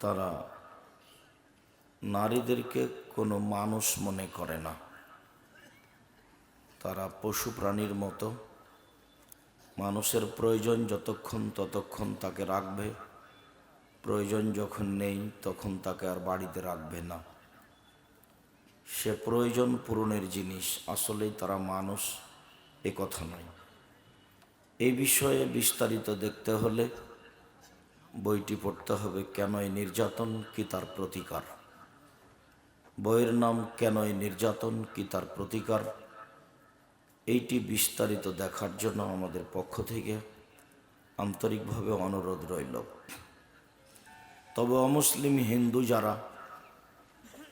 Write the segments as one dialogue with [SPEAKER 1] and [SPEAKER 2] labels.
[SPEAKER 1] তারা নারীদেরকে কোনো মানুষ মনে করে না। তারা পশু প্রাণীর মতো। মানুষের প্রয়োজন যতক্ষণ ততক্ষণ তাকে রাখবে। প্রয়োজন যখন নেই তখন তাকে আর বাড়িতে রাখবে না। সে প্রয়োজন পূরণের জিনিস, আসলেই তারা মানুষ, এ কথা নয়। এই বিষয়ে বিস্তারিত দেখতে হলে বইটি পড়তে হবে কেনই নির্যাতন কি তার প্রতিকার? বইয়ের নাম কেনই নির্যাতন কি তার প্রতিকার? এইটি বিস্তারিত দেখার জন্য আমাদের পক্ষ থেকে আন্তরিকভাবে অনুরোধ রইল। তবে অমুসলিম হিন্দু যারা,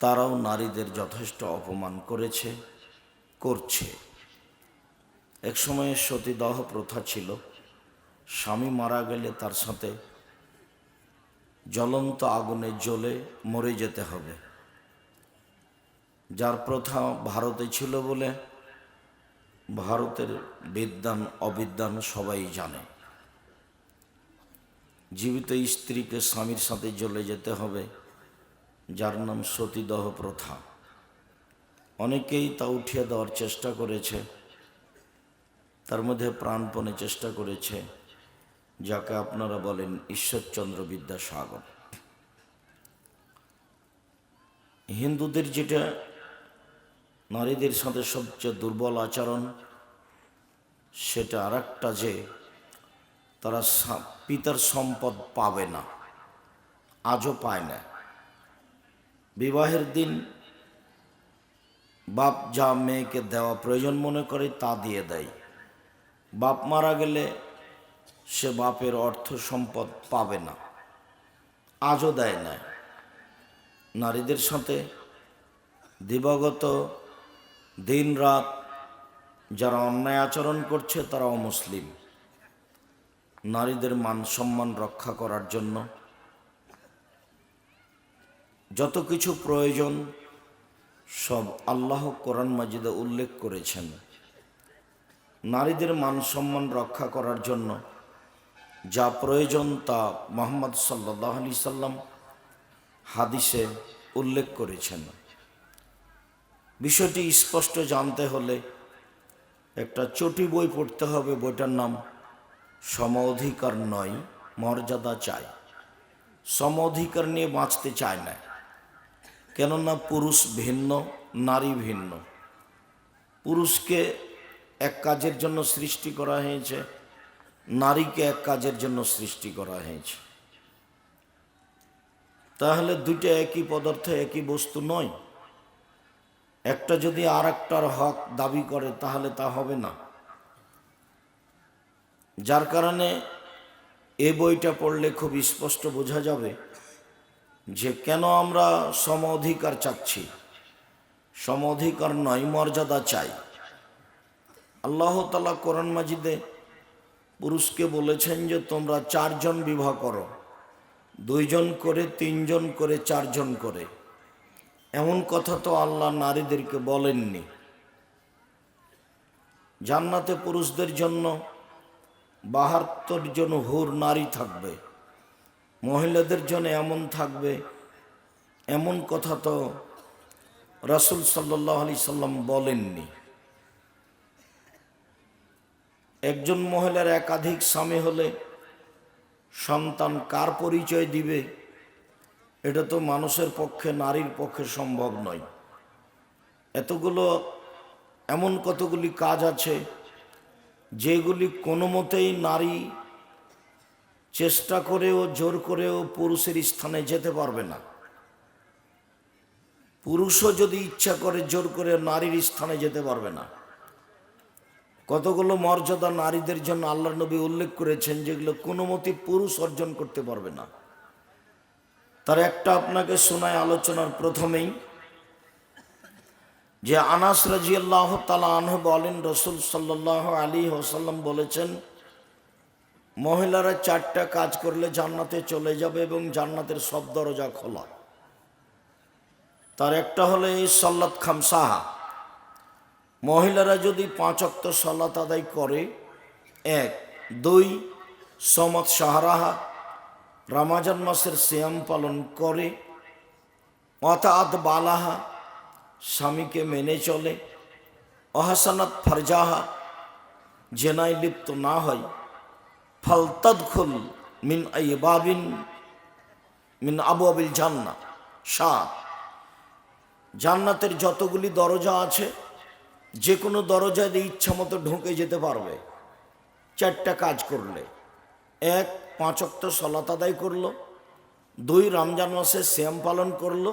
[SPEAKER 1] তারাও নারীদের যথেষ্ট অপমান করেছে, করছে। এক সময়ে সতীদাহ প্রথা ছিল, স্বামী মারা গেলে তার সাথে জ্বলন্ত আগুনে জ্বলে মরে যেতে হবে। যার প্রথা ভারতে ছিল বলে ভারতের বিদ্যান অবিদ্যান সবাই জানে। জীবিত স্ত্রীকে স্বামীর সাথে জ্বলে যেতে হবে, যার নাম সতীদহ প্রথা। অনেকেই তা উঠিয়ে দেওয়ার চেষ্টা করেছে, তার মধ্যে প্রাণপণে চেষ্টা করেছে। যাকে আপনারা বলেন ঈশ্বরচন্দ্র বিদ্যাসাগর। হিন্দুদের যেটা, নারীদের সাথে সবচেয়ে দুর্বল আচরণ, সেটা আর একটা যে, তারা পিতার সম্পদ পাবে না, আজও পায় না। বিবাহের দিন বাপ যা মেয়েকে দেওয়া প্রয়োজন মনে করে তা দিয়ে দেয়। বাপ মারা গেলে সে বাপের অর্থ সম্পদ পাবে না, আজও দেয় না নারীদের সাথে দিবাগত দিন রাত যারা অন্যায় আচরণ করছে তারা অমুসলিম নারীদের মান সম্মান রক্ষা করার জন্য যত কিছু প্রয়োজন, সব আল্লাহ কোরআন মাজিদে উল্লেখ করেছেন। নারীদের মান সম্মান রক্ষা করার জন্য যা প্রয়োজন তা মোহাম্মদ সাল্লাহ আলি সাল্লাম হাদিসে উল্লেখ করেছেন। বিষয়টি স্পষ্ট জানতে হলে একটা চটি বই পড়তে হবে, বইটার নাম সম অধিকার নয়, মর্যাদা চাই। সম অধিকার নিয়ে বাঁচতে চায় না। কেননা পুরুষ ভিন্ন, নারী ভিন্ন। পুরুষকে এক কাজের জন্য সৃষ্টি করা হয়েছে নারীকে এক কাজের জন্য সৃষ্টি করা হয়েছে। তাহলে দুইটা একই পদার্থ, একই বস্তু নয়। একটা যদি আর হক দাবি করে, তাহলে তা হবে না। যার কারণে এই বইটা পড়লে খুব স্পষ্ট বোঝা যাবে যে কেন আমরা সম অধিকার চাচ্ছি, সম অধিকার নয়, মর্যাদা চাই। আল্লাহ তালা কোরআন মাজিদে পুরুষকে বলেছেন যে তোমরা চারজন বিবাহ করো। দুইজন করে, তিনজন করে, চারজন করে। এমন কথা তো আল্লাহ নারীদেরকে বলেননি। জান্নাতে পুরুষদের জন্য বাহাত্তর জন হুর নারী থাকবে। মহিলাদের জন্য এমন থাকবে। এমন কথা তো রাসুল সাল্লাহ আলি সাল্লাম বলেননি। একজন মহিলার একাধিক স্বামী হলে সন্তান কার পরিচয় দিবে? এটা তো মানুষের পক্ষে, নারীর পক্ষে সম্ভব নয়। এতগুলো, এমন কতগুলি কাজ আছে যেগুলি কোনো মতেই নারী চেষ্টা করেও, জোর করেও পুরুষের স্থানে যেতে পারবে না। পুরুষও যদি ইচ্ছা করে জোর করে নারীর স্থানে যেতে পারবে না। কতগুলো মর্যাদা নারীদের জন্য আল্লাহ নবী উল্লেখ করেছেন যেগুলো কোনো মতে পুরুষ অর্জন করতে পারবে না। তার একটা আপনাকে শোনায় আলোচনার প্রথমেই, যে আনাস রাজি আল্লাহ তালা আনহ বলেন, রসুল সাল্লাহ আলী হোসাল্লাম বলেছেন, মহিলারা চারটা কাজ করলে জান্নাতে চলে যাবে এবং জান্নাতের সব দরজা খোলা। তার একটা হলো এই সল্লাত খামসাহা। মহিলারা যদি পাঁচ অক্ত সল্লাত আদায় করে, এক, দুই সমত সাহারাহা রামাজান মাসের শ্যাম পালন করে, অতাত বালাহা, স্বামীকে মেনে চলে, অহাসানাত ফারজাহা, জেনায় লিপ্ত না হয় ফালতাদখুল মিন আইবাবিন মিন আবু আবিল জান্না সাত, জান্নাতের যতগুলি দরজা আছে যে কোনো দরজা দিয়ে ইচ্ছা মতো ঢুকে যেতে পারবে। চারটা কাজ করলে। এক, পাঁচ পাঁচক্ত সলাত আদায় করল। দুই, রমজান মাসে শ্যাম পালন করল।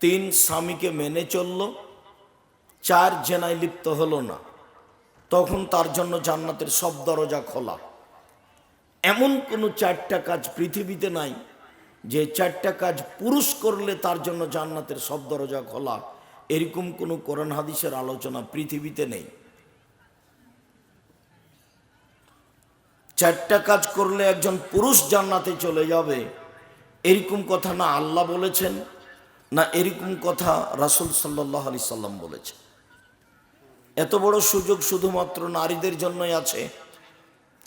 [SPEAKER 1] তিন, স্বামীকে মেনে চলল। চার, জেনায় লিপ্ত হলো না। তখন তার জন্য জান্নাতের সব দরজা খোলা। এমন কোনো চারটা কাজ পৃথিবীতে নাই, যে চারটা কাজ পুরুষ করলে তার জন্য জান্নাতের সব দরজা খোলা। এরকম কোনো কোরআন হাদিসের আলোচনা পৃথিবীতে নেই। চারটা কাজ করলে একজন পুরুষ জান্নাতে চলে যাবে, এরকম কথা না আল্লাহ বলেছেন, না এরকম কথা রাসুল সাল্লাহ আলি সাল্লাম বলেছেন। এত বড় সুযোগ শুধুমাত্র নারীদের জন্যই আছে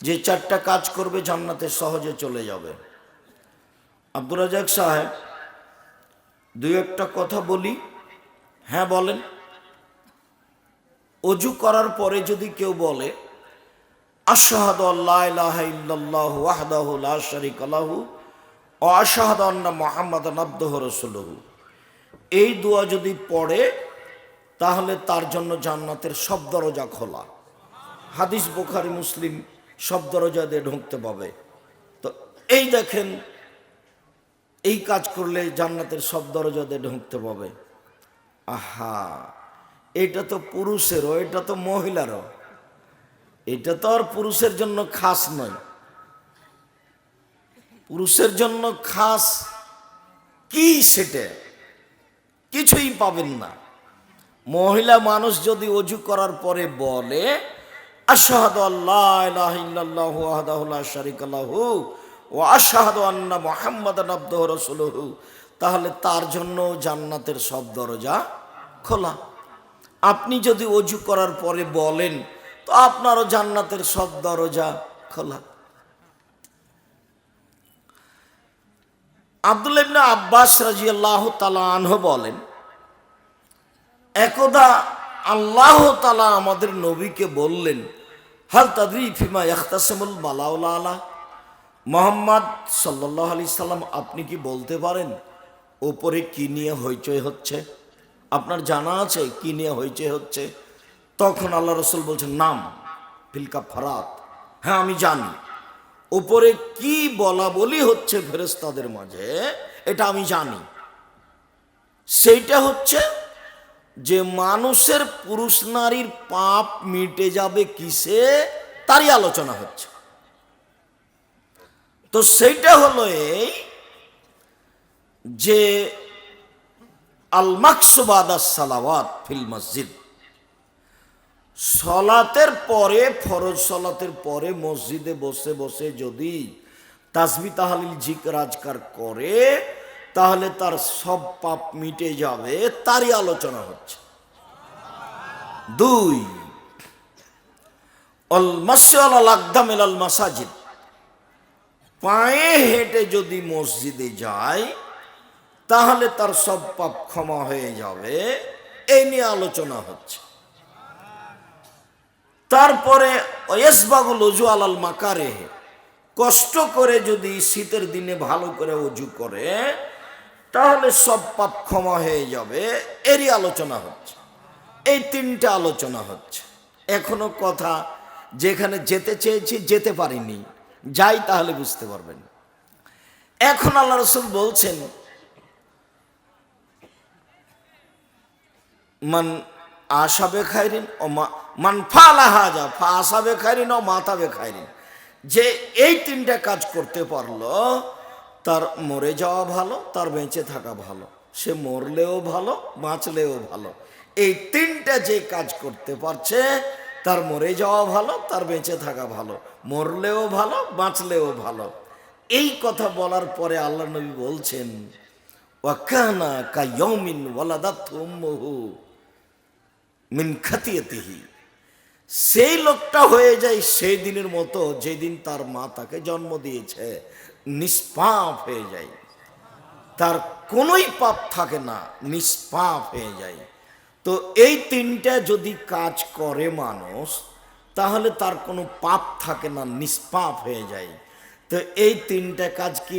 [SPEAKER 1] যে চারটা কাজ করবে জান্নাতে সহজে চলে যাবে। আব্দুর রাজাক সাহেব, দুই একটা কথা বলি হ্যাঁ বলেন। অজু করার পরে যদি কেউ বলে রাসূলুহু। এই দোয়া যদি পড়ে, তাহলে তার জন্য জান্নাতের সব দরজা খোলা। হাদিস বোখারি, মুসলিম সব দরজা দিয়ে ঢুকতে পাবে। তো এই দেখেন, এই কাজ করলে জান্নাতের সব দরজা দিয়ে ঢুকতে পাবে। আহা, এটা তো পুরুষেরও, এটা তো মহিলারও। এটা তো আর পুরুষের জন্য খাস নয়। পুরুষের জন্য খাস কি সেটা? কিছুই পাবেন না। মহিলা মানুষ যদি অজু করার পরে বলে, আশাহাদু আল্লাহ আবদুহু রাসূলুহু। তাহলে তার জন্য জান্নাতের সব দরজা খোলা। আপনি যদি অজু করার পরে বলেন, তো আপনারও জান্নাতের সব দরজা খোলা। আব্দুল ইবনে আব্বাস রাজিয়াল্লাহু তাআলা আনহু বলেন, একদা আল্লাহ তালা আমাদের নবীকে বললেন, হাল তাদরি ফিমা ইয়াখতাসমুল মালাউলা আলা? মোহাম্মদ সাল্লাহ আলি সাল্লাম, আপনি কি বলতে পারেন ওপরে কি নিয়ে হইচই হচ্ছে? আপনার জানা আছে কি নিয়ে হইচই হচ্ছে? তখন আল্লাহ রসুল বলছেন, নাম ফিলকা ফারাত হ্যাঁ আমি জানি। ওপরে কি বলা বলি হচ্ছে ফেরেস্তাদের মাঝে, এটা আমি জানি। সেইটা হচ্ছে যে মানুষের পুরুষ নারীর পাপ মিটে যাবে কিসে? তারই আলোচনা হচ্ছে। তো সেইটা হলো এই যে আল মাকসুবাদা সালাওয়াত ফিল মসজিদ। সলাতের পরে, ফরজ সলাতের পরে মসজিদে বসে বসে যদি তাসবি তাহালিল জিকর আজকার করে, তাহলে তার সব পাপ মিটে যাবে, তারই আলোচনা হচ্ছে। দুই মাসাজিদ। পায়ে হেঁটে যদি মসজিদে যায় তাহলে তার সব পাপ ক্ষমা হয়ে যাবে। এই নিয়ে আলোচনা হচ্ছে। তারপরে ওয়েসবাগুল অজু আলাল মাকারে কষ্ট করে যদি শীতের দিনে ভালো করে অজু করে, তাহলে সব পাপ ক্ষমা হয়ে যাবে। এরই আলোচনা হচ্ছে। এই তিনটা আলোচনা হচ্ছে। এখনও কথা, যেখানে যেতে চেয়েছি, যেতে পারিনি। যাই তাহলে বুঝতে পারবেন। এখন আল্লাহ রসুল বলছেন মান আশাবে খাইরিন ও মান ফালা হাজা, ফা আশাবে খাইরিন ও মাতাবে খাইরিন। যে এই তিনটা কাজ করতে পারল, তার মরে যাওয়া ভালো, তার বেঁচে থাকা ভালো। সে মরলেও ভালো, বাঁচলেও ভালো। এই তিনটা যে কাজ করতে পারছে, তার মরে যাওয়া ভালো, তার বেঁচে থাকা ভালো। মরলেও ভালো, বাঁচলেও ভালো। এই কথা বলার পরে আল্লাহ নবী বলছেন ওয়াকানা কায়মিন ওয়ালাদাত উম্মুহু। মিন খাতিয়াতিহি। সেই লোকটা হয়ে যায় সেই দিনের মতো যেদিন তার মা তাকে জন্ম দিয়েছে, নিষ্পাপ হয়ে যায়। তার কোনোই পাপ থাকে না, নিষ্পাপ হয়ে যায়। তো এই তিনটা যদি কাজ করে মানুষ, তাহলে তার কোনো পাপ থাকে না, নিষ্পাপ হয়ে যায়। তো এই তিনটা কাজ কি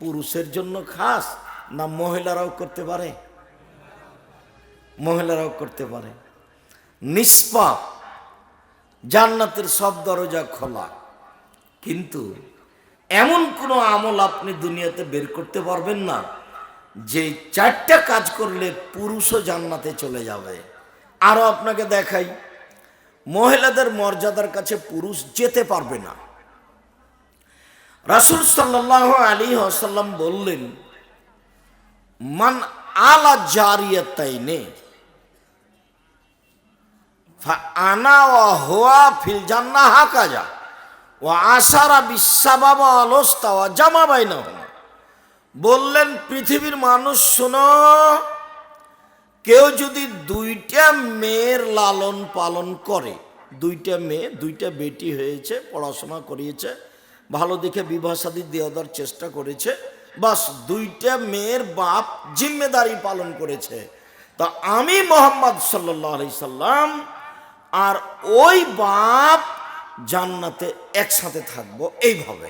[SPEAKER 1] পুরুষের জন্য খাস, না মহিলারাও করতে পারে? মহিলারাও করতে পারে। নিষ্পাপ। জান্নাতের সব দরজা খোলা। কিন্তু এমন কোনো আমল আপনি দুনিয়াতে বের করতে পারবেন না, যে চারটা কাজ করলে পুরুষও জান্নাতে চলে যাবে। আরও আপনাকে দেখাই, মহিলাদের মর্যাদার কাছে পুরুষ যেতে পারবে না। রাসুল সাল্লাহ আলী আসাল্লাম বললেন, মান আলা জারিয়াতাইনে আনা ও হোয়া ফিল জান্না হাকাজা ও আশারা বিশ্বাবাবা অলস্তা ও জামা বাইনা বললেন, পৃথিবীর মানুষ, শোনো, কেউ যদি দুইটা মেয়ের লালন পালন করে, দুইটা মেয়ে, দুইটা বেটি হয়েছে, পড়াশোনা করিয়েছে, ভালো দেখে বিবাহ সাদী দেওয়া দেওয়ার চেষ্টা করেছে, বাস দুইটা মেয়ের বাপ জিম্মেদারি পালন করেছে। তা আমি মোহাম্মদ সাল্লাহ আলি সাল্লাম আর ওই বাপ জান্নাতে একসাথে থাকব এইভাবে।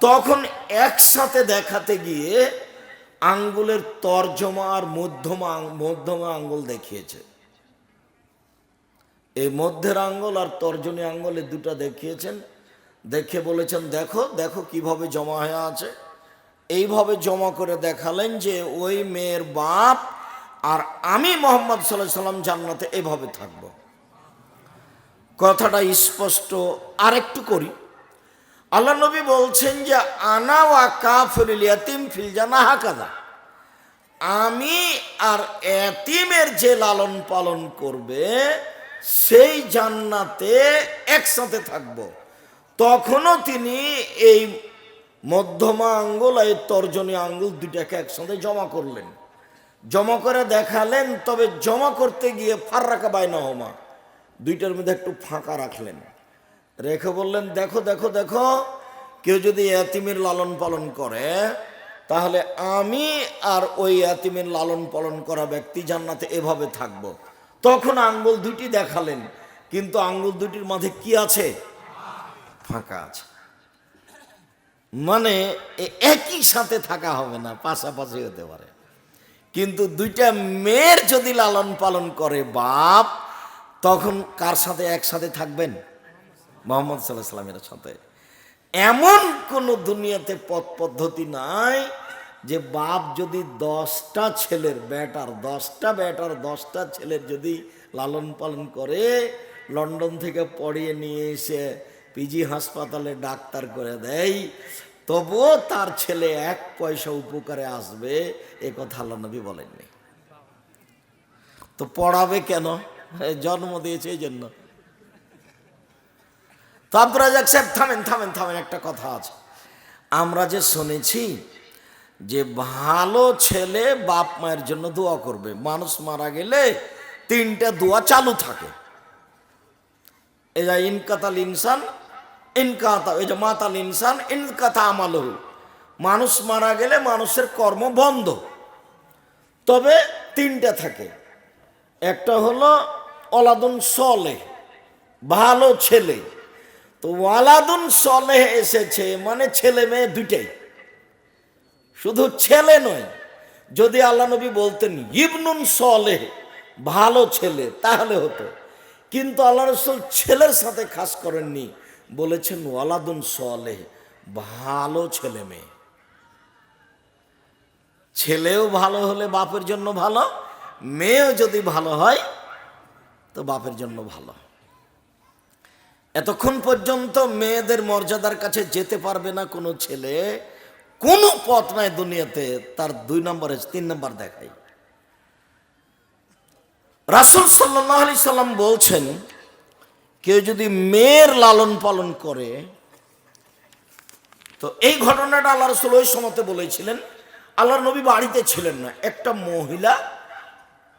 [SPEAKER 1] তখন একসাথে দেখাতে গিয়ে আঙ্গুলের তর্জমা আর মধ্যমা মধ্যমা আঙ্গুল দেখিয়েছে। এই মধ্যের আঙ্গুল আর তর্জনী আঙ্গুল এই দুটা দেখিয়েছেন, দেখে বলেছেন, দেখো দেখো কীভাবে জমা হয়ে আছে। এইভাবে জমা করে দেখালেন যে ওই মেয়ের বাপ আর আমি মোহাম্মদ সাল্লাম জান্নাতে এভাবে থাকব। কথাটা স্পষ্ট, আরেকটু করি। আল্লাহ নবী বলছেন যে, আনা ওয়া কাফিল ইয়াতিম ফিল জানা হাকাদা আমি আর এতিমের যে লালন পালন করবে, সেই জান্নাতে একসাথে থাকব। তখনও তিনি এই মধ্যমা আঙ্গুল আর তর্জনী আঙ্গুল দুটাকে একসাথে জমা করলেন। জমা করে দেখালেন, তবে জমা করতে গিয়ে ফার্রাকা বাইনা হমা। দুইটার মধ্যে একটু ফাঁকা রাখলেন। রেখে বললেন, দেখো দেখো দেখো, কেউ যদি এতিমের লালন পালন করে, তাহলে আমি আর ওই এতিমের লালন পালন করা ব্যক্তি জান্নাতে এভাবে থাকব। তখন আঙ্গুল দুটি দেখালেন, কিন্তু আঙ্গুল দুটির মাঝে কি আছে? ফাঁকা আছে। মানে একই সাথে থাকা হবে না, পাশাপাশি হতে পারে। কিন্তু দুইটা মেয়ের যদি লালন পালন করে বাপ, তখন কার সাথে একসাথে থাকবেন? মোহাম্মদ সাল্লাহ সাল্লামের সাথে। এমন কোনো দুনিয়াতে পথ পদ্ধতি নাই যে বাপ যদি দশটা ছেলের বেটার, দশটা বেটার, দশটা ছেলের যদি লালন পালন করে, লন্ডন থেকে পড়িয়ে নিয়ে এসে পিজি হাসপাতালে ডাক্তার করে দেয় তবুও তার ছেলে এক পয়সা উপকারে আসবে, এ কথা আল্লাহ নবী বলেননি। তো পড়াবে কেন? জন্ম দিয়েছে এই জন্য। তো আব্দুর রাজাক সাহেব, থামেন থামেন থামেন, একটা কথা আছে। আমরা যে শুনেছি যে ভালো ছেলে বাপ মায়ের জন্য দোয়া করবে, মানুষ মারা গেলে তিনটা দোয়া চালু থাকে। যে ইনকাতাল ইনসান ইনকাতা এই যে মাতাল ইনসান ইনকাতা আমালহু। মানুষ মারা গেলে মানুষের কর্ম বন্ধ। তবে তিনটা থাকে। একটা হলো অলাদুন সলে ভালো ছেলে। তো ওয়ালাদুন সলেহ এসেছে মানে ছেলে মেয়ে দুইটাই। শুধু ছেলে নয়, যদি আল্লাহ নবী বলতেন ইবনুন সলেহ, ভালো ছেলে, তাহলে হতো। কিন্তু আল্লাহ রসুল ছেলের সাথে খাস করেননি। বলেছেন, ওয়ালাদুন সলেহ, ভালো ছেলে মেয়ে। ছেলেও ভালো হলে বাপের জন্য ভালো, মেয়েও যদি ভালো হয়, তো বাপের জন্য ভালো। এতক্ষণ পর্যন্ত মেয়েদের মর্যাদার কাছে যেতে পারবে না কোনো ছেলে, কোনো পথ নাই দুনিয়াতে, তার দুই নম্বরে তিন নম্বর দেখাই। রাসুল সাল্লাহ আলি সাল্লাম বলছেন কেউ যদি মেয়ের লালন পালন করে, তো এই ঘটনাটা আল্লাহ রসুল ওই সময়তে বলেছিলেন, আল্লাহর নবী বাড়িতে ছিলেন না, একটা মহিলা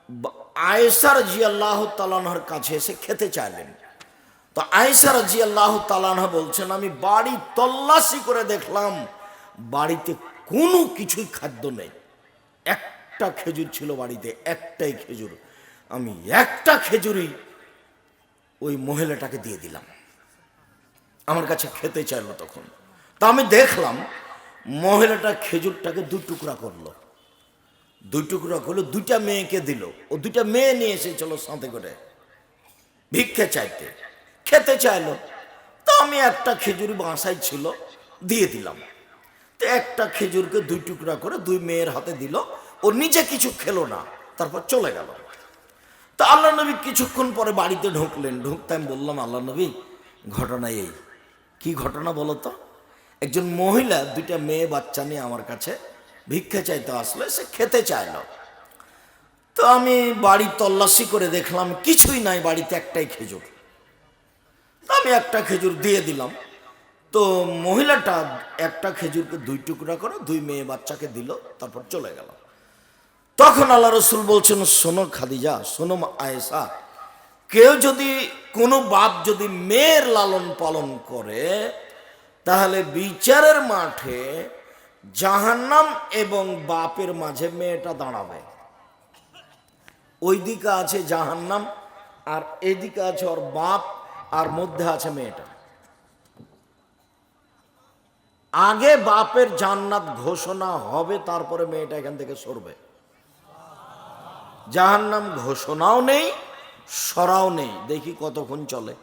[SPEAKER 1] বা- আয়েশার জি আল্লাহ তালানহর কাছে এসে খেতে চাইলেন। তো আয়েশা রাজি আল্লাহ তালানহা বলছেন, আমি বাড়ি তল্লাশি করে দেখলাম, বাড়িতে কোনো কিছুই খাদ্য নেই। একটা খেজুর ছিল বাড়িতে, একটাই খেজুর। আমি একটা খেজুরই ওই মহিলাটাকে দিয়ে দিলাম। আমার কাছে খেতে চাইলো তখন। তা আমি দেখলাম, মহিলাটা খেজুরটাকে দু টুকরা করল। দুই টুকরা করল, দুইটা মেয়েকে দিল। ও দুইটা মেয়ে নিয়ে এসেছিল সাঁতে করে ভিক্ষে চাইতে। খেতে চাইলো। তো আমি একটা খেজুর বাসায় ছিল, দিয়ে দিলাম। তো একটা খেজুরকে দুই টুকরা করে দুই মেয়ের হাতে দিল। ও নিজে কিছু খেলো না। তারপর চলে গেল। তা আল্লাহ নবী কিছুক্ষণ পরে বাড়িতে ঢুকলেন। ঢুকতে আমি বললাম, আল্লাহ নবী, ঘটনা এই। কি ঘটনা বলো তো? একজন মহিলা, দুইটা মেয়ে বাচ্চা নিয়ে আমার কাছে ভিক্ষা চাইতে আসলে, সে খেতে চাইলো। তো আমি বাড়ি তল্লাশি করে দেখলাম, কিছুই নাই, বাড়িতে একটাই খেজুর। আমি একটা খেজুর দিয়ে দিলাম। তো মহিলাটা একটা খেজুরকে দুই টুকরা করে দুই মেয়ে বাচ্চাকে দিল, তারপর চলে গেল। তখন আল্লাহ রসুল বলছেন, শোনো খাদিজা, শোনো মা আয়েশা, কেউ যদি কোনো বাপ যদি মেয়ের লালন পালন করে, তাহলে বিচারের মাঠে জাহান্নাম এবং বাপের মাঝে মেয়েটা দাঁড়াবে। ওই দিকে আছে জাহান্নাম আর এদিকে আছে ওর বাপ আর মধ্যে আছে মেয়েটা। আগে বাপের জান্নাত ঘোষণা হবে, তারপরে মেয়েটা এখান থেকে সরবে। জাহান্নাম ঘোষণাও নেই সরাও নেই। দেখি কতক্ষণ চলে।